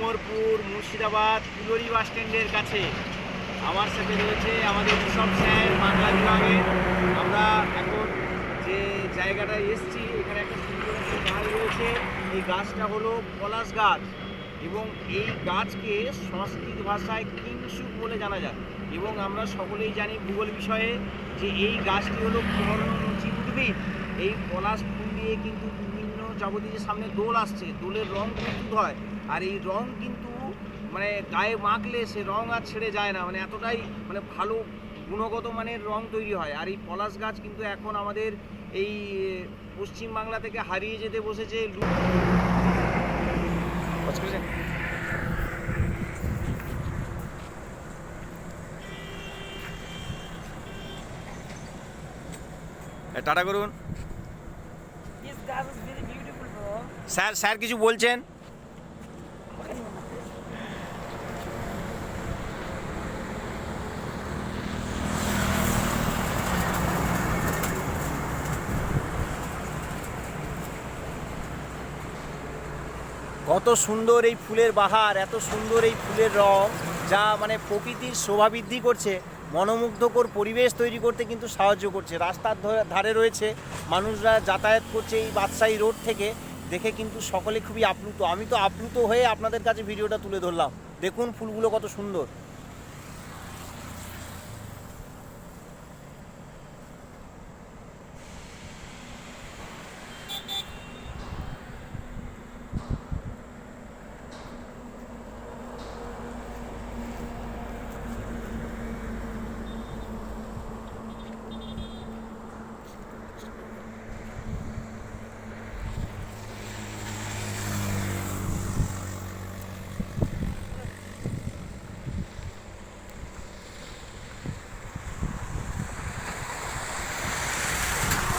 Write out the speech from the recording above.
উমরপুর মুর্শিদাবাদ ফুলরি বাস স্ট্যান্ডের কাছে। আমার সাথে রয়েছে আমাদের সব স্যার, বাংলা বিভাগে আমরা এখন যে জায়গাটায় এসেছি, এখানে একটা সুন্দর একটা গাছ রয়েছে। এই গাছটা হলো পলাশ গাছ এবং এই গাছকে সংস্কৃত ভাষায় কিংসুক বলে জানা যায়। এবং আমরা সকলেই জানি ভূগোল বিষয়ে যে এই গাছটি হলো পর্ণমোচী উদ্ভিদ। এই পলাশ ফুল দিয়ে কিন্তু যাবতীয় যে সামনে দোল আসছে দোলের রং কিন্তু হয়। আর এই রং কিন্তু মানে গায়ে মাখলে সে রং আর ছেড়ে যায় না। মানে এতটাই মানে ভালো গুণগত মানের রং তৈরি হয়। আর এই পলাশ গাছ কিন্তু এখন আমাদের এই পশ্চিম বাংলা থেকে হারিয়ে যেতে বসেছে টাটা করুন। স্যার স্যার কিছু বলছেন? কত সুন্দর এই ফুলের বাহার, এত সুন্দর এই ফুলের রং, যা মানে প্রকৃতির শোভা বৃদ্ধি করছে। মনোমুগ্ধকর পরিবেশ তৈরি করতে কিন্তু সাহায্য করছে। রাস্তার ধারে রয়েছে মানুষরা যাতায়াত করছে এই বাদশাহী রোড থেকে। দেখে কিন্তু সকলে খুবই আপ্লুত। আমি তো আপ্লুত হয়ে আপনাদের কাছে ভিডিওটা তুলে ধরলাম। দেখুন ফুলগুলো কত সুন্দর।